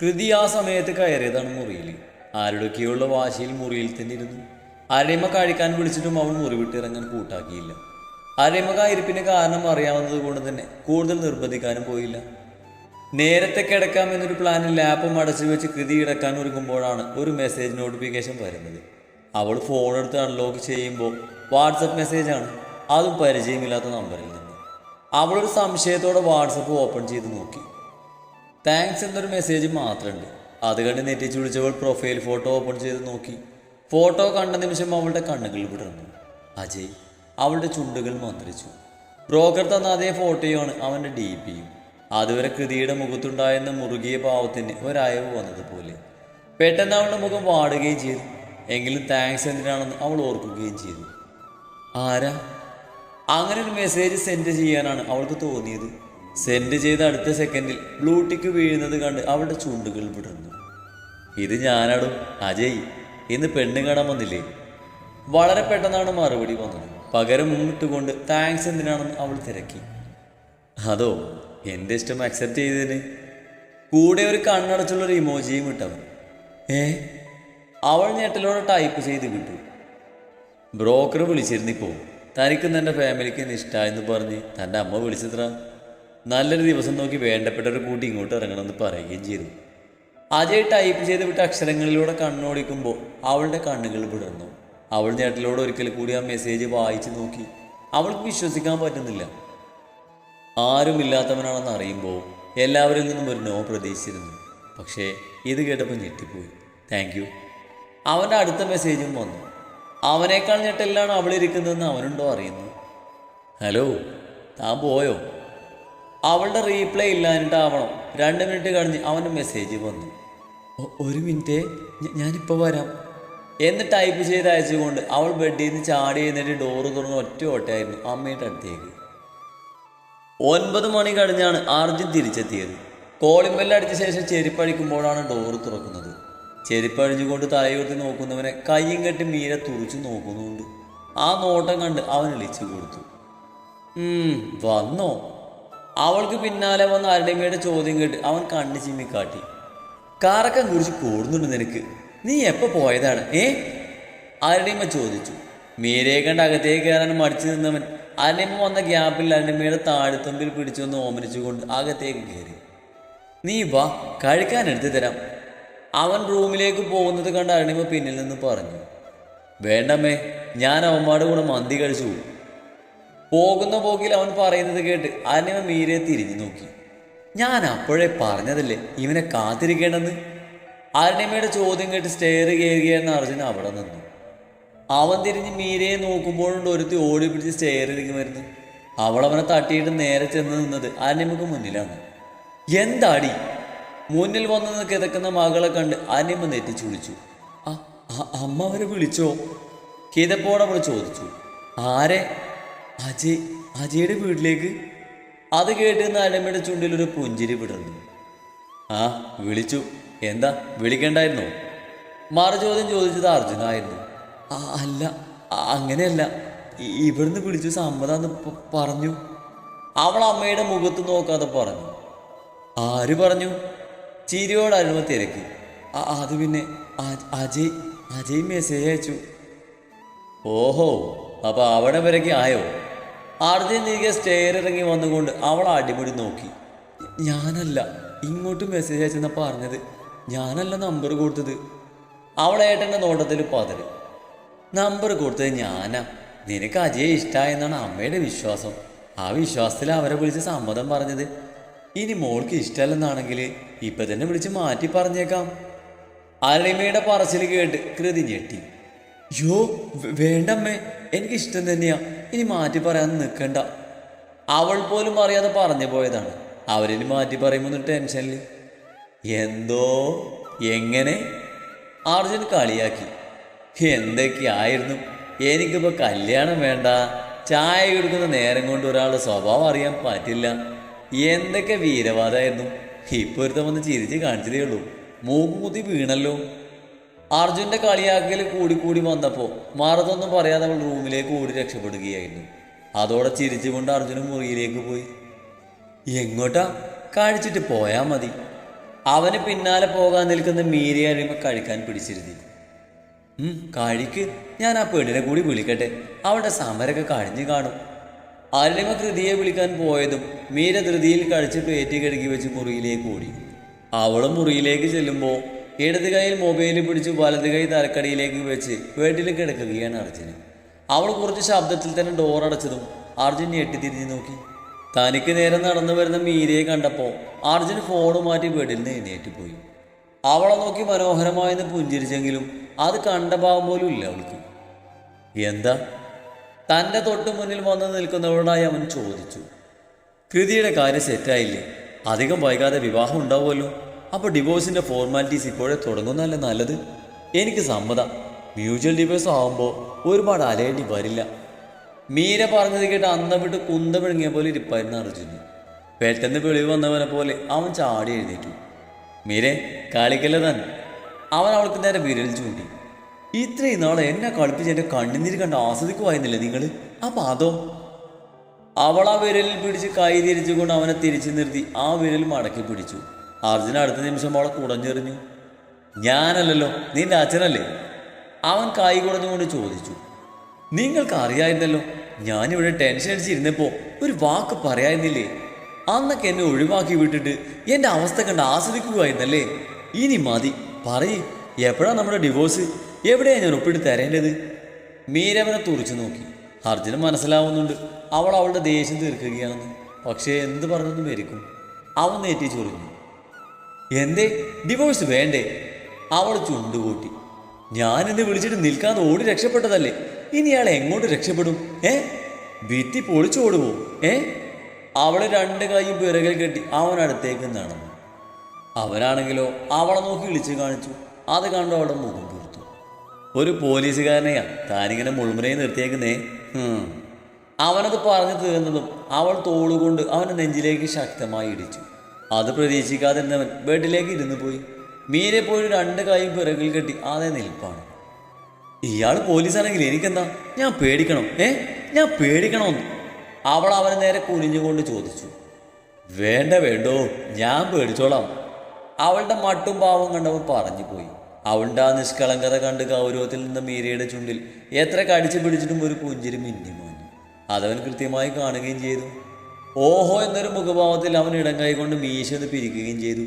കൃതി ആ സമയത്ത് കയറിയതാണ് മുറിയിൽ. ആരുടെയൊക്കെയുള്ള വാശിയിൽ മുറിയിൽ തന്നെ ഇരുന്നു അരയമ്മ കഴിക്കാൻ വിളിച്ചിട്ടും അവൻ മുറി വിട്ടിറങ്ങാൻ കൂട്ടാക്കിയില്ല. അരയമ്മ കായിരിപ്പിന് കാരണം അറിയാവുന്നത് കൊണ്ട് തന്നെ കൂടുതൽ നിർബന്ധിക്കാനും പോയില്ല. നേരത്തെ കിടക്കാം എന്നൊരു പ്ലാനിൽ ലാപ്പ് അടച്ചു വെച്ച് കൃതി കിടക്കാൻ ഒരുങ്ങുമ്പോഴാണ് ഒരു മെസ്സേജ് നോട്ടിഫിക്കേഷൻ വരുന്നത്. അവൾ ഫോൺ എടുത്ത് അൺലോക്ക് ചെയ്യുമ്പോൾ വാട്സപ്പ് മെസ്സേജാണ് അതും പരിചയമില്ലാത്ത നമ്പറിൽ നിന്ന്. അവളൊരു സംശയത്തോടെ വാട്സപ്പ് ഓപ്പൺ ചെയ്ത് നോക്കി. താങ്ക്സ് എന്നൊരു മെസ്സേജ് മാത്രമുണ്ട്. അത് കണ്ട് നെറ്റിച്ച് വിളിച്ചവൾ പ്രൊഫൈൽ ഫോട്ടോ ഓപ്പൺ ചെയ്ത് നോക്കി. ഫോട്ടോ കണ്ട നിമിഷം അവളുടെ കണ്ണുകൾ വിടർന്നു. അജയ് അവളുടെ ചുണ്ടുകൾ മന്ത്രിച്ചു. ബ്രോക്കർ തന്ന അതേ ഫോട്ടോയാണ് അവന്റെ ഡി പിയും അതുവരെ കൃതിയുടെ മുഖത്തുണ്ടായിരുന്ന മുറുകിയ ഭാവത്തിന് ഒരയവ് വന്നതുപോലെ. പെട്ടെന്ന് അവളുടെ മുഖം വാടുകയും ചെയ്തു. എങ്കിലും താങ്ക്സ് എന്തിനാണെന്ന് അവൾ ഓർക്കുകയും ചെയ്തു. ആരാ? അങ്ങനെ ഒരു മെസ്സേജ് സെൻഡ് ചെയ്യാനാണ് അവൾക്ക് തോന്നിയത്. സെൻഡ് ചെയ്ത അടുത്ത സെക്കൻഡിൽ ബ്ലൂടിക്ക് വീഴുന്നത് കണ്ട് അവളുടെ ചുണ്ടുകൾ വിടർന്നു. ഇത് ഞാനാടും അജയ് ഇന്ന് പെണ്ണ് കാണാൻ വന്നില്ലേ? വളരെ പെട്ടെന്നാണ് മറുപടി വന്നത്. പകരം മുന്നിട്ടുകൊണ്ട് താങ്ക്സ് എന്തിനാണെന്ന് അവൾ തിരക്കി. അതോ എന്റെ ഇഷ്ടം അക്സെപ്റ്റ് ചെയ്തതിന്? കൂടെ ഒരു കണ്ണടച്ചുള്ള ഒരു ഇമോജിയും ഇട്ടവൻ. ഏ? അവൾ ഞെട്ടലോടെ ടൈപ്പ് ചെയ്ത് കിട്ടു ബ്രോക്കർ വിളിച്ചിരുന്നിപ്പോ തനിക്കും തന്റെ ഫാമിലിക്ക് ഇഷ്ടമായെന്ന് പറഞ്ഞ് തന്റെ അമ്മ വിളിച്ചത്ര? നല്ലൊരു ദിവസം നോക്കി വേണ്ടപ്പെട്ടവരെ കൂട്ടി ഇങ്ങോട്ട് ഇറങ്ങണമെന്ന് പറയുകയും ചെയ്തു. അജയ് ടൈപ്പ് ചെയ്ത് വിട്ട അക്ഷരങ്ങളിലൂടെ കണ്ണോടിക്കുമ്പോൾ അവളുടെ കണ്ണുകൾ വിടർന്നു. അവൾ ഞേട്ടലോട് ഒരിക്കൽ കൂടി ആ മെസ്സേജ് വായിച്ചു നോക്കി. അവൾക്ക് വിശ്വസിക്കാൻ പറ്റുന്നില്ല. ആരുമില്ലാത്തവനാണെന്ന് അറിയുമ്പോൾ എല്ലാവരിൽ നിന്നും ഒരു നോ പ്രതീക്ഷിച്ചിരുന്നു. പക്ഷേ ഇത് കേട്ടപ്പോൾ ഞെട്ടിപ്പോയി. താങ്ക് യു അവന്റെ അടുത്ത മെസ്സേജും വന്നു. അവനേക്കാൾ ഞെട്ടലിലാണ് അവളിരിക്കുന്നതെന്ന് അവനുണ്ടോ അറിയുന്നു. ഹലോ താൻ പോയോ? അവളുടെ റീപ്ലൈ ഇല്ലാഞ്ഞിട്ടാവണം. രണ്ട് മിനിറ്റ് കഴിഞ്ഞ് അവന്റെ മെസ്സേജ് വന്നു. "ഒ- ഒരു മിനിറ്റ് ഞാനിപ്പോൾ വരാം. എന്ന് ടൈപ്പ് ചെയ്ത് അയച്ചുകൊണ്ട് അവൾ ബെഡിൽ നിന്ന് ചാടി എഴുന്നേറ്റ് ഡോറ് തുറന്ന് ഒറ്റ ഓട്ടയായിരുന്നു അമ്മയുടെ അടുത്തേക്ക്. ഒൻപത് മണി കഴിഞ്ഞാണ് അർജുൻ തിരിച്ചെത്തിയത്. കോളിംഗ് അടിച്ച ശേഷം ചെരുപ്പഴിക്കുമ്പോഴാണ് ഡോറ് തുറക്കുന്നത്. ചെരുപ്പഴിഞ്ഞുകൊണ്ട് തലയുയർത്തി നോക്കുന്നവനെ കയ്യും കെട്ടി മീര തുറച്ചു നോക്കുന്നുണ്ട്. ആ നോട്ടം കണ്ട് അവൻ ഇളിച്ചു കൊടുത്തു. വന്നോ? അവൾക്ക് പിന്നാലെ വന്ന അരുടെമ്മയുടെ ചോദ്യം കേട്ട് അവൻ കണ്ണു ചിമ്മി കാട്ടി. കാറക്കം കുറിച്ച് കൂടുന്നുണ്ട് നിനക്ക്. നീ എപ്പോൾ പോയതാണ്? ഏ? അരുടെമ്മ ചോദിച്ചു. മീരയെ കണ്ട് അകത്തേക്ക് കയറാൻ മടിച്ചു നിന്നവൻ അരുടെമ്മ വന്ന ഗ്യാപ്പിൽ അരുണിമയുടെ താഴ്ത്തുമ്പിൽ പിടിച്ചൊന്ന് ഓമനിച്ചുകൊണ്ട് അകത്തേക്ക് കയറി. നീ വാ കഴിക്കാൻ എടുത്തു തരാം. അവൻ റൂമിലേക്ക് പോകുന്നത് കണ്ട് അരുണിമ പിന്നിൽ നിന്ന് പറഞ്ഞു. വേണ്ടമ്മേ ഞാൻ അവന്മാരുടെ കൂടെ മന്തി കഴിച്ചു പോകും. പോകുന്ന പോക്കിൽ അവൻ പറയുന്നത് കേട്ട് അനിമ മീരെ തിരിഞ്ഞു നോക്കി. ഞാൻ അപ്പോഴേ പറഞ്ഞതല്ലേ ഇവനെ കാത്തിരിക്കേണ്ടെന്ന്? അരുണിമയുടെ ചോദ്യം കേട്ട് സ്റ്റെയർ കയറുകയെന്ന് അർജുന അവിടെ നിന്നു. അവൻ തിരിഞ്ഞ് മീരയെ നോക്കുമ്പോഴുണ്ട് ഒരുത്തി ഓടി പിടിച്ച് സ്റ്റെയറിലേക്ക് വരുന്നു. അവൾ അവനെ തട്ടിയിട്ട് നേരെ ചെന്ന് നിന്നത് അനിമക്ക് മുന്നിലാണ്. എന്താടി? മുന്നിൽ വന്ന് കിതക്കുന്ന മകളെ കണ്ട് അനിമ നെറ്റിച്ചു വിളിച്ചു "ആ, ആ- അമ്മ അവരെ വിളിച്ചോ? കിതപ്പോടെ അവൾ ചോദിച്ചു. ആരെ? അജയ് അജയുടെ വീട്ടിലേക്ക്? അത് കേട്ട് നാലമ്മയുടെ ചുണ്ടിൽ ഒരു പുഞ്ചിരി വിടർന്നു. ആ വിളിച്ചു. എന്താ വിളിക്കണ്ടായിരുന്നോ? മറു ചോദ്യം ചോദിച്ചത് അർജുനായിരുന്നു. "ആ, അല്ല അങ്ങനെയല്ല. ഇവിടുന്ന് വിളിച്ചു സമ്മതാന്ന് പറഞ്ഞു. അവൾ അമ്മയുടെ മുഖത്ത് നോക്കാതെ പറഞ്ഞു. ആര് പറഞ്ഞു? ചിരിയോട് അരുമ തിരക്കി. "ആ, അത് പിന്നെ അജയ് അജയ് മെസ്സേജ് അയച്ചു. ഓഹോ അപ്പൊ അവിടെ വരയ്ക്ക് ആയോ? അർജുൻ തിരികെ സ്റ്റെയർ ഇറങ്ങി വന്നുകൊണ്ട് അവൾ അടിമുടി നോക്കി. ഞാനല്ല ഇങ്ങോട്ട് മെസ്സേജ് അയച്ചെന്നാ പറഞ്ഞത്. ഞാനല്ല നമ്പർ കൊടുത്തത്. അവൾ ഏട്ടന്റെ നോട്ടത്തിൽ പതറി. നമ്പർ കൊടുത്തത് ഞാനാ. നിനക്ക് അജയെ ഇഷ്ടമായെന്നാണ് അമ്മയുടെ വിശ്വാസം. ആ വിശ്വാസത്തിൽ അവരെ വിളിച്ച് സമ്മതം പറഞ്ഞത്. ഇനി മോൾക്ക് ഇഷ്ടമല്ലെന്നാണെങ്കിൽ ഇപ്പം തന്നെ വിളിച്ച് മാറ്റി പറഞ്ഞേക്കാം. അരളിമയുടെ പറച്ചിൽ കേട്ട് കൃതി ഞെട്ടി. യോ വേണ്ടമ്മേ എനിക്ക് ഇഷ്ടം തന്നെയാ. ഇനി മാറ്റി പറയാൻ നിൽക്കണ്ട അവൾ പോലും അറിയാതെ പറഞ്ഞു പോയതാണ്. അവരിനി മാറ്റി പറയുമ്പോൾ ടെൻഷനിൽ എന്തോ? എങ്ങനെ? അർജുൻ കളിയാക്കി. എന്തൊക്കെയായിരുന്നു? എനിക്കിപ്പോൾ കല്യാണം വേണ്ട. ചായ കൊടുക്കുന്ന നേരം കൊണ്ട് ഒരാളുടെ സ്വഭാവം അറിയാൻ പറ്റില്ല. എന്തൊക്കെ വീരവാദമായിരുന്നു ഇപ്പൊ ഒരുത്തം വന്ന് ചിരിച്ച് കാണിച്ചതേ ഉള്ളൂ. മൂക്കുകുത്തി വീണല്ലോ. അർജുന്റെ കളിയാക്കൽ കൂടി കൂടി വന്നപ്പോൾ മാറതൊന്നും പറയാതെ അവൾ റൂമിലേക്ക് ഓടി രക്ഷപ്പെടുകയായിരുന്നു. അതോടെ ചിരിച്ചുകൊണ്ട് അർജുനും മുറിയിലേക്ക് പോയി. എങ്ങോട്ടാ? കഴിച്ചിട്ട് പോയാൽ മതി. അവന് പിന്നാലെ പോകാൻ നിൽക്കുന്ന മീരയെ അറിയുമ്പോൾ കഴിക്കാൻ പിടിച്ചിരുത്തി കഴിക്ക്. ഞാൻ ആ പെണ്ണിനെ കൂടി വിളിക്കട്ടെ. അവളുടെ സമരമൊക്കെ കഴിഞ്ഞു കാണും. അരുണിമ കൃതിയെ വിളിക്കാൻ പോയതും മീര ധൃതിയിൽ കഴിച്ച് പ്ലേറ്റ് കഴുകി വെച്ച് മുറിയിലേക്ക് ഓടി. അവളും മുറിയിലേക്ക് ചെല്ലുമ്പോൾ ഇടത് കൈയിൽ മൊബൈൽ പിടിച്ച് വലത് കൈ തലക്കടിയിലേക്ക് വെച്ച് വീട്ടിൽ കിടക്കുകയാണ് അർജുന്. അവൾ കുറച്ച് ശബ്ദത്തിൽ തന്നെ ഡോർ അടച്ചതും അർജുൻ ഞെട്ടിത്തിരിഞ്ഞ് നോക്കി. തനിക്ക് നേരെ നടന്നു വരുന്ന മീരയെ കണ്ടപ്പോൾ അർജുൻ ഫോൺ മാറ്റി വീട്ടിൽ നിന്ന് എഴുന്നേറ്റ് പോയി. അവളെ നോക്കി മനോഹരമായെന്ന് പുഞ്ചിരിച്ചെങ്കിലും അത് കണ്ട ഭാവം പോലും ഇല്ല അവൾക്ക്. എന്താ? തന്റെ തൊട്ടു മുന്നിൽ വന്ന് നിൽക്കുന്നവളോടായി അവൻ ചോദിച്ചു. കൃതിയുടെ കാര്യം സെറ്റായില്ലേ അധികം വൈകാതെ വിവാഹം ഉണ്ടാവുമല്ലോ. അപ്പോൾ ഡിവോഴ്സിന്റെ ഫോർമാലിറ്റീസ് ഇപ്പോഴേ തുടങ്ങുന്നതല്ലേ നല്ലത്? എനിക്ക് സമ്മതം. മ്യൂച്വൽ ഡിവോഴ്സ് ആകുമ്പോൾ ഒരുപാട് അലയേണ്ടി വരില്ല. മീര പറഞ്ഞത് കേട്ട് അന്ന വിട്ട് കുന്ത വിഴുങ്ങിയ പോലെ ഇരിപ്പായിരുന്നു അർജുന്. പെട്ടെന്ന് വെളിവ് വന്നവനെ പോലെ അവൻ ചാടി എഴുന്നേറ്റു. മീരെ കളിക്കല്ലേ താൻ? അവൻ അവൾക്ക് നേരെ വിരൽ ചൂണ്ടി. ഇത്രയും നാളെ എന്നെ കളിപ്പിച്ച് എന്റെ കണ്ണുനീര് കണ്ട് ആസ്വദിക്കുമായിരുന്നില്ലേ നിങ്ങൾ അപ്പം അതോ? അവൾ ആ വിരലിൽ പിടിച്ച് കൈ തിരിച്ചുകൊണ്ട് അവനെ തിരിച്ചു നിർത്തി ആ വിരൽ മടക്കി പിടിച്ചു. അർജുന അടുത്ത നിമിഷം അവളെ കുടഞ്ഞെറിഞ്ഞു. ഞാനല്ലല്ലോ നിന്റെ അച്ഛനല്ലേ? അവൻ കൈ കുടഞ്ഞുകൊണ്ട് ചോദിച്ചു. നിങ്ങൾക്ക് അറിയായിരുന്നല്ലോ ഞാനിവിടെ ടെൻഷൻ അടിച്ചിരുന്നപ്പോൾ ഒരു വാക്ക് പറയായിരുന്നില്ലേ? അന്നൊക്കെ എന്നെ ഒഴിവാക്കി വിട്ടിട്ട് എന്റെ അവസ്ഥ കണ്ട് ആസ്വദിക്കുകയായിരുന്നല്ലേ? ഇനി മതി പറയ് എപ്പോഴാ നമ്മുടെ ഡിവോഴ്സ് എവിടെയാണ് ഞാൻ ഒപ്പിട്ട് തരേണ്ടത്? മീരവനെ തുറച്ചു നോക്കി. അർജുന മനസ്സിലാവുന്നുണ്ട് അവൾ അവളുടെ ദേഷ്യം തീർക്കുകയാണെന്ന്. പക്ഷേ എന്ത് പറഞ്ഞൊന്നും മരിക്കും. അവൻ നേറ്റി ചൊറിഞ്ഞു. എന്തേ? ഡിവോഴ്സ് വേണ്ടേ? അവൾ ചുണ്ടുകൂട്ടി. ഞാനിന്ന് വിളിച്ചിട്ട് നിൽക്കാതെ ഓടി രക്ഷപ്പെട്ടതല്ലേ? ഇനി അയാൾ എങ്ങോട്ട് രക്ഷപ്പെടും? ഏ? ഭിത്തി പൊളിച്ചോടുവോ ഏ? അവളെ രണ്ട് കൈയും പിറകിൽ കെട്ടി അവനടുത്തേക്ക് നടന്നു. അവനാണെങ്കിലോ അവളെ നോക്കി വിളിച്ചു കാണിച്ചു. അത് കണ്ടു അവളുടെ മുഖം തീർത്തു ഒരു പോലീസുകാരനെയാ. താനിങ്ങനെ മുൾമുനയെ നിർത്തിയേക്കുന്നേ. അവനത് പറഞ്ഞു തീർന്നതും അവൾ തോളുകൊണ്ട് അവന്റെ നെഞ്ചിലേക്ക് ശക്തമായി ഇടിച്ചു. അത് പ്രതീക്ഷിക്കാതിരുന്നവൻ ബെഡിലേക്ക് ഇരുന്നു പോയി. മീരെ പോയി രണ്ട് കൈയും പിറകിൽ കെട്ടി അതേ നിൽപ്പാണ്. ഇയാൾ പോലീസാണെങ്കിൽ എനിക്കെന്താ? ഞാൻ പേടിക്കണം? ഏ? ഞാൻ പേടിക്കണമെന്ന് അവൾ അവനെ നേരെ കുനിഞ്ഞുകൊണ്ട് ചോദിച്ചു. വേണ്ട വേണ്ടോ? ഞാൻ പേടിച്ചോളാം. അവളുടെ മട്ടും പാവം കണ്ടവൻ പറഞ്ഞു പോയി. അവളുടെ ആ നിഷ്കളങ്കത കണ്ട് ഗൗരവത്തിൽ നിന്ന് മീരയുടെ ചുണ്ടിൽ എത്ര കടിച്ചു പിടിച്ചിട്ടും ഒരു പുഞ്ചിരി മിന്നി മാഞ്ഞു അതവൻ കൃത്യമായി കാണുകയും ചെയ്തു. ഓഹോ എന്നൊരു മുഖഭാവത്തിൽ അവൻ ഇടങ്ങായി കൊണ്ട് മീശ ഒന്ന് പിരിക്കുകയും ചെയ്തു.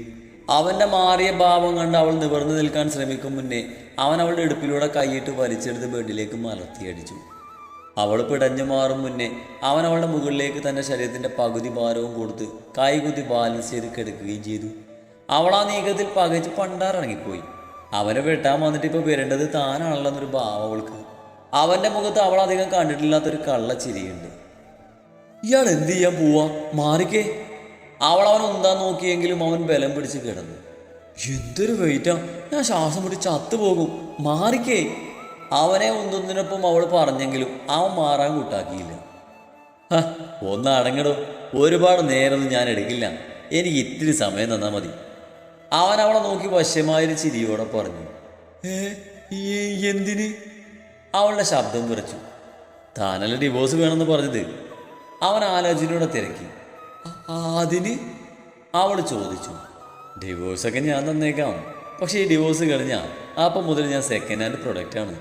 അവന്റെ മാറിയ ഭാവം കണ്ട് അവൾ നിവർന്നു നിൽക്കാൻ ശ്രമിക്കും മുന്നേ അവൻ അവളുടെ ഇടുപ്പിലൂടെ കൈയിട്ട് വലിച്ചെടുത്ത് ബെഡിലേക്ക് മലർത്തിയടിച്ചു അവൾ പിടഞ്ഞു മാറും മുന്നേ അവൻ അവളുടെ മുകളിലേക്ക് തന്റെ ശരീരത്തിന്റെ പകുതി ഭാരവും കൊടുത്ത് കൈകുത്തി ബാലൻസ് ചെയ്ത് കിടക്കുകയും ചെയ്തു. അവൾ ആ നീക്കത്തിൽ പകച്ച് പണ്ടാറിറങ്ങിപ്പോയി അവനെ വെട്ടാൻ വന്നിട്ട് ഇപ്പോൾ വരേണ്ടത് താനാണല്ലോ എന്നൊരു ഭാവം അവൾക്ക്. അവന്റെ മുഖത്ത് അവൾ അധികം കണ്ടിട്ടില്ലാത്തൊരു കള്ളച്ചിരിയുണ്ട്. ഇയാൾ എന്ത് ചെയ്യാൻ പോവാ? മാറിക്കേ. അവൾ അവൻ ഉന്താൻ നോക്കിയെങ്കിലും അവൻ ബലം പിടിച്ച് കിടന്നു. എന്തൊരു വെയിറ്റാ. ഞാൻ ശ്വാസം പിടിച്ച് ചത്തുപോകും മാറിക്കേ. അവനെ ഒന്നൊന്നിനൊപ്പം അവൾ പറഞ്ഞെങ്കിലും അവൻ മാറാൻ കൂട്ടാക്കിയില്ല. ഒന്ന് അടങ്ങടോ. ഒരുപാട് നേരമൊന്നും ഞാൻ എടുക്കില്ല. എനിക്ക് ഇത്തിരി സമയം തന്നാൽ മതി. അവൻ അവളെ നോക്കി വശമായൊരു ചിരിയോടെ പറഞ്ഞു. എന്തിന്? അവളുടെ ശബ്ദം വിറച്ചു. താനല്ല ഡിവോഴ്സ് വേണമെന്ന് പറഞ്ഞത്? അവൻ ആലോചനയോടെ തിരക്കി. "അ- അതിന്? അവൾ ചോദിച്ചു. ഡിവോഴ്സൊക്കെ ഞാൻ തന്നേക്കാം. പക്ഷേ ഈ ഡിവോഴ്സ് കഴിഞ്ഞാൽ അപ്പം മുതൽ ഞാൻ സെക്കൻഡ് ഹാൻഡ് പ്രൊഡക്റ്റാണ്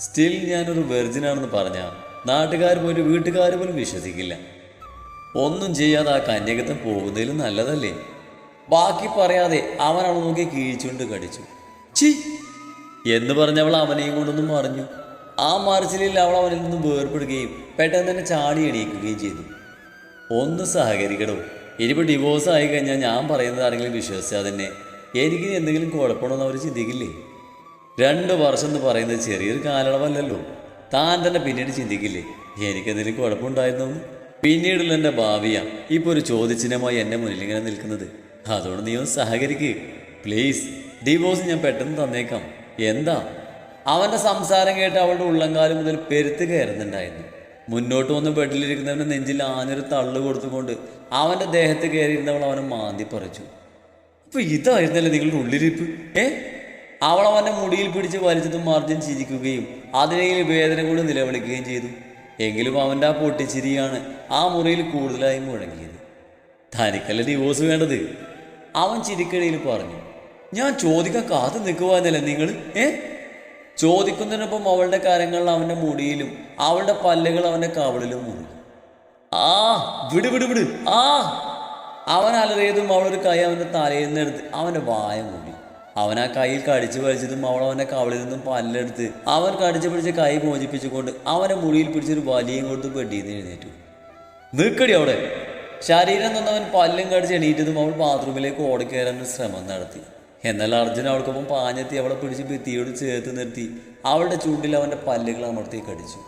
സ്റ്റിൽ ഞാനൊരു വെർജിനാണെന്ന് പറഞ്ഞാൽ നാട്ടുകാർ പോലും വീട്ടുകാർ പോലും വിശ്വസിക്കില്ല. ഒന്നും ചെയ്യാതെ ആ കന്യകത്വം പോകുന്നതിലും നല്ലതല്ലേ? ബാക്കി പറയാതെ അവൻ അവൾ നോക്കി കീഴ്ച്ചുകൊണ്ട് കടിച്ചു. ചി എന്ന് പറഞ്ഞവൾ അവനെയും കൊണ്ടൊന്നും മറിഞ്ഞു. ആ മറിച്ചിലിൽ അവൾ അവനിൽ നിന്ന് വേർപ്പെടുകയും പെട്ടെന്ന് തന്നെ ചാടി എണീക്കുകയും ചെയ്തു. ഒന്ന് സഹകരിക്കണോ ഇനിയിപ്പോൾ ഡിവോഴ്സ് ആയി കഴിഞ്ഞാൽ ഞാൻ പറയുന്നത് ആരെങ്കിലും വിശ്വസിച്ചാൽ തന്നെ. എനിക്ക് എന്തെങ്കിലും കുഴപ്പമുണ്ടോന്ന് അവർ ചിന്തിക്കില്ലേ? രണ്ട് വർഷം എന്ന് പറയുന്നത് ചെറിയൊരു കാലയളവല്ലല്ലോ. താൻ തന്നെ പിന്നീട് ചിന്തിക്കില്ലേ? എനിക്കെന്തെങ്കിലും കുഴപ്പമുണ്ടായിരുന്നു പിന്നീടുള്ള എന്റെ ഭാവിയാണ് ഇപ്പോൾ ഒരു ചോദ്യചിഹ്നമായി എന്റെ മുന്നിൽ ഇങ്ങനെ നിൽക്കുന്നത്. അതുകൊണ്ട് നീ ഒന്ന് സഹകരിക്ക്. പ്ലീസ് ഡിവോഴ്സ് ഞാൻ പെട്ടെന്ന് തന്നേക്കാം. എന്താ? അവന്റെ സംസാരം കേട്ട് അവളുടെ ഉള്ളങ്കാലം മുതൽ പെരുത്ത് കയറുന്നുണ്ടായിരുന്നു. മുന്നോട്ട് വന്ന് ബെഡിലിരിക്കുന്നവന്റെ നെഞ്ചിൽ ആഞ്ഞൊരു തള്ളു കൊടുത്തുകൊണ്ട് അവന്റെ ദേഹത്ത് കയറിയിരുന്നവൾ അവനെ മാന്തി പറിച്ചു. അപ്പൊ ഇതായിരുന്നല്ലേ നിങ്ങളുടെ ഉള്ളിരിപ്പ് ഏ? അവൾ മുടിയിൽ പിടിച്ച് വലിച്ചതും മാർജിൻ ചിരിക്കുകയും അതിനെങ്കിൽ വേദന കൊണ്ട് നിലവിളിക്കുകയും ചെയ്തു. എങ്കിലും അവന്റെ ആ പൊട്ടിച്ചിരിയാണ് ആ മുറിയിൽ കൂടുതലായി മുഴങ്ങിയത്. തനിക്കല്ല ഡിവോഴ്സ് വേണ്ടത്? അവൻ ചിരിക്കടിയിൽ പറഞ്ഞു. ഞാൻ ചോദിക്കാൻ കാത്തു നിൽക്കുവാന്നല്ലേ നിങ്ങൾ ഏ? ചോദിക്കുന്നതിനൊപ്പം അവളുടെ കാര്യങ്ങൾ അവന്റെ മുടിയിലും അവളുടെ പല്ലുകൾ അവന്റെ കവളിലും മുറി ആ വിട് വിട് വിട്. ആ. അവൻ അലറിയതും അവളൊരു കൈ അവന്റെ തലയിൽ നിന്ന് എടുത്ത് അവന്റെ വായ മൂടി. അവൻ ആ കയ്യിൽ കടിച്ചു വലിച്ചതും അവൾ അവന്റെ കവളിൽ നിന്നും പല്ലെടുത്ത് അവൻ കടിച്ചു പിടിച്ച കൈ മോചിപ്പിച്ചുകൊണ്ട് അവന്റെ മുടിയിൽ പിടിച്ചൊരു വലിയും കൊടുത്ത് പെട്ടിയിൽ നിന്ന് എഴുന്നേറ്റു. നിൽക്കടി അവിടെ. ശരീരം തന്നവൻ പല്ലും കടിച്ച് എണീറ്റതും അവൾ ബാത്റൂമിലേക്ക് ഓടിക്കയറാൻ ശ്രമം നടത്തി. എന്നാൽ അർജുൻ അവൾക്കൊപ്പം പാഞ്ഞെത്തി അവളെ പിടിച്ച് ഭിത്തിയോട് ചേർത്ത് നിർത്തി. അവളുടെ ചൂണ്ടിൽ അവന്റെ പല്ലുകൾ അമർത്തി കടിച്ചു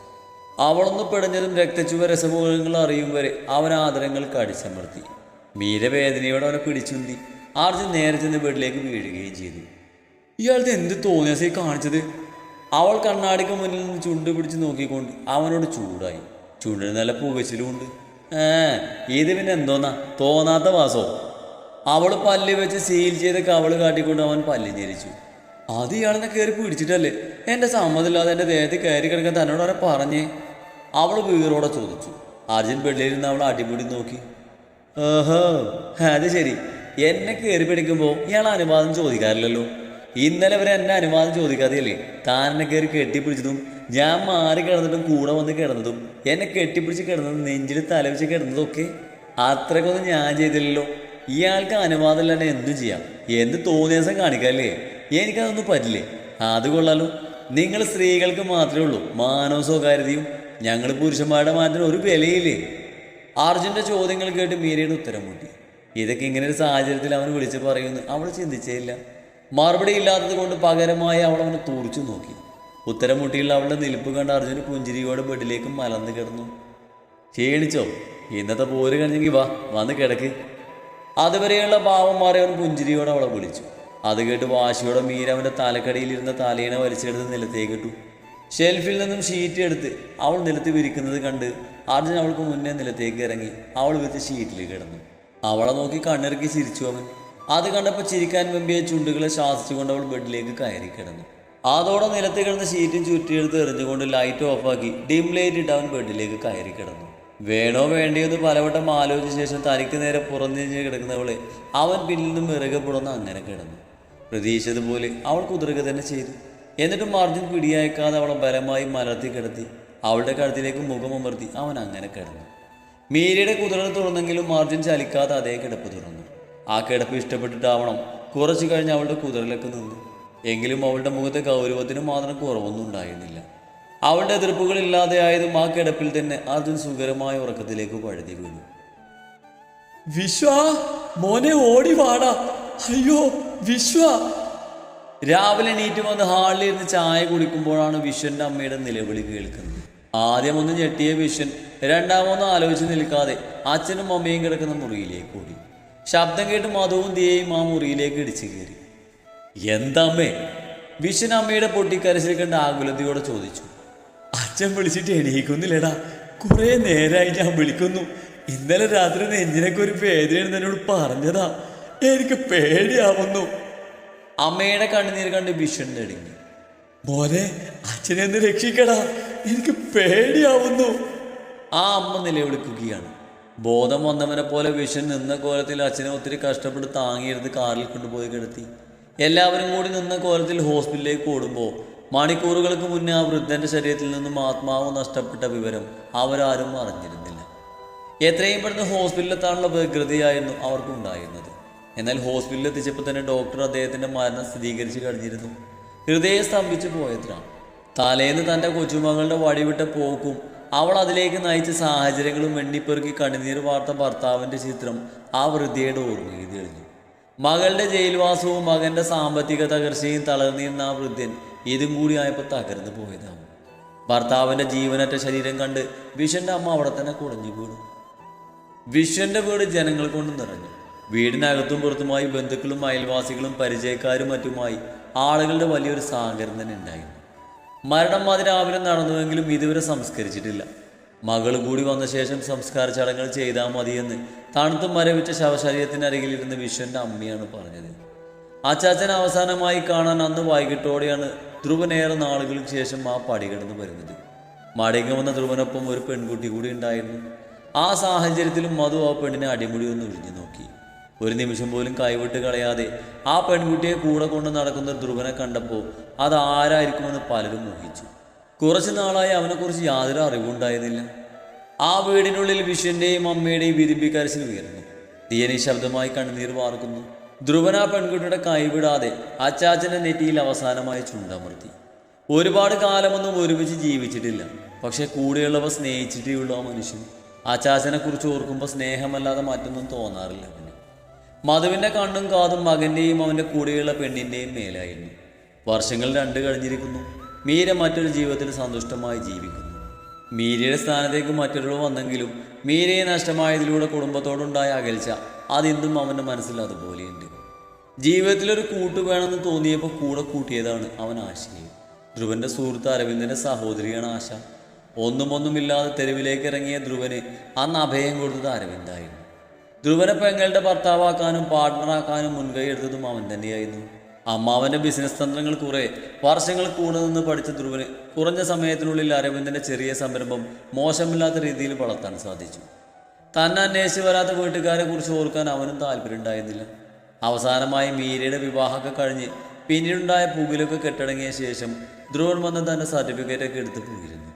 അവളൊന്ന് പിടഞ്ഞതും രക്തച്ചുവ രസമുഖങ്ങൾ അറിയും വരെ അവൻ ആദരങ്ങൾ കടിച്ചമർത്തി. മീര വേദനയോടെ അവനെ പിടിച്ചുന്തി. അർജുൻ നേരെ ചെന്ന് വീട്ടിലേക്ക് വീഴുകയും ചെയ്തു. ഇയാൾക്ക് എന്ത് തോന്നിയാസേ കാണിച്ചത്? അവൾ കണ്ണാടിക്ക് മുന്നിൽ നിന്ന് ചുണ്ട് പിടിച്ച് നോക്കിക്കൊണ്ട് അവനോട് ചൂടായി. ചുണ്ടിന് നല്ല പുകച്ചിലുമുണ്ട്. ഏ ഇത് പിന്നെ എന്തോന്നാ? തോന്നാത്ത വാസോ അവൾ പല്ല് വെച്ച് സീൽ ചെയ്ത കവൾ കാട്ടിക്കൊണ്ട് അവൻ പല്ല് ഞെരിച്ചു. അത് ഇയാളെന്നെ കയറി പിടിച്ചിട്ടല്ലേ? എന്റെ സമ്മതമില്ലാതെ എന്റെ ദേഹത്ത് കയറി കിടക്കാൻ തന്നോട് അവരെ പറഞ്ഞേ അവൾ വീറോടെ ചോദിച്ചു. അർജുൻ പെള്ളിയിരുന്ന് അവൾ അടിമുടി നോക്കി. ഓഹോ അത് ശരി. എന്നെ കയറി പിടിക്കുമ്പോൾ ഇയാൾ അനുവാദം ചോദിക്കാറില്ലല്ലോ. ഇന്നലെ വരെ എന്നെ അനുവാദം ചോദിക്കാതെയല്ലേ? താൻ എന്നെ കയറി കെട്ടിപ്പിടിച്ചതും ഞാൻ മാറി കിടന്നിട്ടും കൂടെ വന്ന് കിടന്നതും എന്നെ കെട്ടിപ്പിടിച്ച് കിടന്നതും നെഞ്ചിൽ തലവെച്ച് കിടന്നതൊക്കെ അത്രക്കൊന്നും ഞാൻ ചെയ്തില്ലല്ലോ. ഇയാൾക്ക് അനുവാദമില്ലാണ്ട് എന്തും ചെയ്യാം. എന്ത് തോന്നിയ ദിവസം കാണിക്കാല്ലേ? എനിക്കതൊന്നും പറ്റില്ലേ? അത് കൊള്ളാലോ. നിങ്ങൾ സ്ത്രീകൾക്ക് മാത്രമേ ഉള്ളൂ. മാനവ സ്വകാര്യതയും ഞങ്ങൾ പുരുഷന്മാരുടെ മാറ്റത്തിന് ഒരു വിലയില്ലേ? അർജുന്റെ ചോദ്യങ്ങൾ കേട്ട് മീരയുടെ ഉത്തരം മുട്ടി. ഇതൊക്കെ ഇങ്ങനെ ഒരു സാഹചര്യത്തിൽ അവൻ വിളിച്ച് പറയുന്നു അവൾ ചിന്തിച്ചേയില്ല. മറുപടി ഇല്ലാത്തത് കൊണ്ട് പകരമായി അവൾ അവനെ തൂർച്ചു നോക്കി. ഉത്തരം മുട്ടിയുള്ള അവളുടെ നിൽപ്പ് കണ്ട് അർജുന് പുഞ്ചിരിയോടെ ബെഡിലേക്ക് മലർന്നു കിടന്നു. ക്ഷീണിച്ചോ? ഇന്നത്തെ പോര് കഴിഞ്ഞെങ്കിൽ വാ. വന്ന് കിടക്ക്. അതുവരെയുള്ള പാവം മാറി അവൻ പുഞ്ചിരിയോടെ അവളെ വിളിച്ചു. അത് കേട്ട് വാശിയോടെ മീര അവന്റെ തലക്കടിയിലിരുന്ന തലയിണ വലിച്ചെടുത്ത് നിലത്തേക്ക് ഇട്ടു. ഷെൽഫിൽ നിന്നും ഷീറ്റ് എടുത്ത് അവൾ നിലത്ത് വിരിക്കുന്നത് കണ്ട് അർജുൻ അവൾക്ക് മുന്നേ നിലത്തേക്ക് ഇറങ്ങി. അവൾ വിരിച്ച ഷീറ്റിൽ കിടന്നു. അവളെ നോക്കി കണ്ണിറക്കി ചിരിച്ചു അവൻ. അത് കണ്ടപ്പോൾ ചിരിക്കാൻ വെമ്പിയ ചുണ്ടുകളെ ശാസിച്ചുകൊണ്ട് അവൾ ബെഡിലേക്ക് കയറി കിടന്നു. അതോടെ നിലത്ത് കിടന്ന ഷീറ്റും ചുറ്റിയെടുത്ത് എറിഞ്ഞുകൊണ്ട് ലൈറ്റ് ഓഫാക്കി ഡിം ലൈറ്റ് ഇട്ട് അവൻ ബെഡിലേക്ക് കയറി കിടന്നു. വേണോ വേണ്ടയോ എന്ന് പലവട്ടം ആലോചിച്ച ശേഷം തനിക്ക് നേരെ പുറഞ്ഞിഞ്ഞ് കിടക്കുന്നവളെ അവൻ പിന്നിൽ നിന്നും ഇറകെ പുറന്ന് അങ്ങനെ കിടന്നു. പ്രതീക്ഷിച്ചതുപോലെ അവൾ കുതിരക തന്നെ ചെയ്തു. എന്നിട്ടും അർജുൻ പിടിയയക്കാതെ അവളെ ബലമായി മലർത്തി കിടത്തി. അവളുടെ കഴുത്തിലേക്ക് മുഖമമർത്തി അവൻ അങ്ങനെ കിടന്നു. മീരയുടെ കുതിര തുറന്നെങ്കിലും മാർജിൻ ചലിക്കാതെ അതേ കിടപ്പ് തുറന്നു. ആ കിടപ്പ് ഇഷ്ടപ്പെട്ടിട്ടാവണം കുറച്ചു കഴിഞ്ഞ് അവളുടെ കുതിരലൊക്കെ നിന്നു. എങ്കിലും അവളുടെ മുഖത്തെ ഗൗരവത്തിന് മാത്രം കുറവൊന്നും ഉണ്ടായിരുന്നില്ല. അവളുടെ എതിർപ്പുകളില്ലാതെ ആയതും ആ കിടപ്പിൽ തന്നെ അർജുൻ സുഖകരമായ ഉറക്കത്തിലേക്ക് പഴുതി വീണു. വിശ്വ മോനെ ഓടി വാടാ. അയ്യോ വിശ്വ. രാവിലെ നീറ്റ് വന്ന് ഹാളിൽ ഇരുന്ന് ചായ കുടിക്കുമ്പോഴാണ് വിശ്വന്റെ അമ്മയുടെ നിലവിളി കേൾക്കുന്നത്. ആദ്യം ഒന്ന് ഞെട്ടിയ വിശ്വൻ രണ്ടാമൊന്നും ആലോചിച്ച് നിൽക്കാതെ അച്ഛനും അമ്മയും കിടക്കുന്ന മുറിയിലേക്ക് ഓടി. ശബ്ദം കേട്ട് മധുവും ദിയയും ആ മുറിയിലേക്ക് ഇടിച്ചു കയറി. എന്താമ്മേ വിശ്വൻ അമ്മയുടെ പൊട്ടിക്കരച്ചിൽ കണ്ട് ആകുലതയോടെ ചോദിച്ചു. അച്ഛൻ വിളിച്ചിട്ട് എണീക്കുന്നില്ലടാ. കുറേ നേരമായി ഞാൻ വിളിക്കുന്നു. ഇന്നലെ രാത്രി നെഞ്ചിനൊക്കെ ഒരു പേടിയാണ് എന്നോട് പറഞ്ഞതാ. എനിക്ക് പേടിയാവുന്നു. അമ്മയുടെ കണ്ണുനീർ കണ്ട് ഭീഷണി അടങ്ങി മോനെ അച്ഛനെ ഒന്ന് രക്ഷിക്കടാ. എനിക്ക് പേടിയാവുന്നു. ആ അമ്മ നിലവിളിക്കുകയാണ്. ബോധം വന്നവനെ പോലെ വിഷൻ നിന്ന കോലത്തിൽ അച്ഛനെ ഒത്തിരി കഷ്ടപ്പെട്ട് താങ്ങിയിരുന്ന് കാറിൽ കൊണ്ടുപോയി കിടത്തി. എല്ലാവരും കൂടി നിന്ന കോലത്തിൽ ഹോസ്പിറ്റലിലേക്ക് ഓടുമ്പോൾ മണിക്കൂറുകൾക്ക് മുന്നേ ആ വൃദ്ധന്റെ ശരീരത്തിൽ നിന്നും ആത്മാവ് നഷ്ടപ്പെട്ട വിവരം അവരാരും അറിഞ്ഞിരുന്നില്ല. എത്രയും പെട്ടെന്ന് ഹോസ്പിറ്റലിലെത്താനുള്ള വ്യഗ്രതയായിരുന്നു അവർക്കുണ്ടായിരുന്നത് എന്നാൽ ഹോസ്പിറ്റലിൽ എത്തിച്ചപ്പോൾ തന്നെ ഡോക്ടർ അദ്ദേഹത്തിന്റെ മരണം സ്ഥിരീകരിച്ച് കഴിഞ്ഞിരുന്നു. ഹൃദയം സ്തംഭിച്ചു പോയതിനാണ്. തലേന്ന് തന്റെ കൊച്ചുമകളുടെ വടിവിട്ട പോക്കും അവൾ അതിലേക്ക് നയിച്ച സാഹചര്യങ്ങളും വെണ്ണിപ്പെറുക്കി കണ്ണുനീർ വാർത്ത ഭർത്താവിന്റെ ചിത്രം ആ വൃദ്ധയുടെ ഓർമ്മയിൽ തെളിഞ്ഞു. മകളുടെ ജയിൽവാസവും മകന്റെ സാമ്പത്തിക തകർച്ചയും തളർന്നിരുന്ന ആ വൃദ്ധൻ ഇതും കൂടി ആയപ്പോൾ തകർന്നു പോയതാവും ഭർത്താവിന്റെ ജീവനറ്റ ശരീരം കണ്ട് വിഷന്റെ അമ്മ അവിടെ തന്നെ കുടഞ്ഞു വീണു. വിശ്വന്റെ വീട് ജനങ്ങൾ കൊണ്ട് നിറഞ്ഞു. വീടിനകത്തും പുറത്തുമായി ബന്ധുക്കളും അയൽവാസികളും പരിചയക്കാരും മറ്റുമായി ആളുകളുടെ വലിയൊരു സഹകരണം തന്നെ ഉണ്ടായിരുന്നു. മരണം അതിരാവിലെ നടന്നുവെങ്കിലും ഇതുവരെ സംസ്കരിച്ചിട്ടില്ല. മകൾ കൂടി വന്ന ശേഷം സംസ്കാര ചടങ്ങുകൾ ചെയ്താൽ മതിയെന്ന് തണുത്ത് മരവിച്ച ശവശരീരത്തിനരികിലിരുന്ന് വിശ്വന്റെ അമ്മയാണ് പറഞ്ഞത്. അച്ചാച്ചൻ അവസാനമായി കാണാൻ അന്ന് വൈകിട്ടോടെയാണ് ധ്രുവനേറെ നാളുകൾക്ക് ശേഷം ആ പടി കിടന്ന് വരുന്നത്. മടങ്ങി വന്ന ധ്രുവനൊപ്പം ഒരു പെൺകുട്ടി കൂടി ഉണ്ടായിരുന്നു. ആ സാഹചര്യത്തിലും മധു ആ പെണ്ണിനെ അടിമുടി ഒന്ന് ഒഴിഞ്ഞു നോക്കി. ഒരു നിമിഷം പോലും കൈവിട്ട് കളയാതെ ആ പെൺകുട്ടിയെ കൂടെ കൊണ്ട് നടക്കുന്ന ധ്രുവനെ കണ്ടപ്പോൾ അത് ആരായിരിക്കുമെന്ന് പലരും മോഹിച്ചു കുറച്ച് നാളായി അവനെക്കുറിച്ച് യാതൊരു അറിവുണ്ടായിരുന്നില്ല. ആ വീടിനുള്ളിൽ വിഷുവിന്റെയും അമ്മയുടെയും വിരിമ്പിക്കരച്ചിൽ ഉയർന്നു. തീയനി ശബ്ദമായി കണ്ണുനീർ വാർക്കുന്നു. ധ്രുവൻ ആ പെൺകുട്ടിയുടെ കൈവിടാതെ അച്ചാച്ചന്റെ നെറ്റിയിൽ അവസാനമായി ചുണ്ടമർത്തി. ഒരുപാട് കാലമൊന്നും ഒരുമിച്ച് ജീവിച്ചിട്ടില്ല. പക്ഷെ കൂടെയുള്ളവ സ്നേഹിച്ചിട്ടേ ഉള്ളു ആ മനുഷ്യൻ. അച്ചാച്ചനെ കുറിച്ച് ഓർക്കുമ്പോൾ സ്നേഹമല്ലാതെ മറ്റൊന്നും തോന്നാറില്ല അവന്. മധുവിന്റെ കണ്ണും കാതും മകന്റെയും അവന്റെ കൂടെയുള്ള പെണ്ണിന്റെയും മേലായിരുന്നു. വർഷങ്ങൾ രണ്ട് കഴിഞ്ഞിരിക്കുന്നു. മീര മറ്റൊരു ജീവിതത്തിൽ സന്തുഷ്ടമായി ജീവിക്കുന്നു. മീരയുടെ സ്ഥാനത്തേക്ക് മറ്റൊരാൾ വന്നെങ്കിലും മീരയെ നഷ്ടമായതിലൂടെ കുടുംബത്തോടുണ്ടായ അകൽച്ച അതിന്നും അവന്റെ മനസ്സിൽ അതുപോലെയുണ്ട്. ജീവിതത്തിലൊരു കൂട്ട് വേണമെന്ന് തോന്നിയപ്പോൾ കൂടെ കൂട്ടിയതാണ് അവൻ ആശയെ. ധ്രുവന്റെ സുഹൃത്ത് അരവിന്ദന്റെ സഹോദരിയാണ് ആശ. ഒന്നും ഒന്നുമില്ലാതെ തെരുവിലേക്ക് ഇറങ്ങിയ ധ്രുവന് അന്ന് അഭയം കൊടുത്തത് അരവിന്ദായിരുന്നു. ധ്രുവനെ പെങ്ങളുടെ ഭർത്താവാക്കാനും പാർട്ട്ണറാക്കാനും മുൻകൈ എടുത്തതും അവൻ തന്നെയായിരുന്നു. അമ്മാവന്റെ ബിസിനസ് തന്ത്രങ്ങൾ കുറെ വർഷങ്ങൾ കൂടെ നിന്ന് പഠിച്ച ധ്രുവന് കുറഞ്ഞ സമയത്തിനുള്ളിൽ അരവിന്ദന്റെ ചെറിയ സംരംഭം മോശമില്ലാത്ത രീതിയിൽ വളർത്താൻ സാധിച്ചു. തന്നെ അന്വേഷിച്ച് വരാത്ത വീട്ടുകാരെ കുറിച്ച് ഓർക്കാൻ അവനും താല്പര്യം ഉണ്ടായിരുന്നില്ല. അവസാനമായി മീരയുടെ വിവാഹമൊക്കെ കഴിഞ്ഞ് പിന്നീടുണ്ടായ പുകിലൊക്കെ കെട്ടടങ്ങിയ ശേഷം ധ്രുവൻ വന്ന് തന്റെ സർട്ടിഫിക്കറ്റ് ഒക്കെ എടുത്ത് പോയിരുന്നു.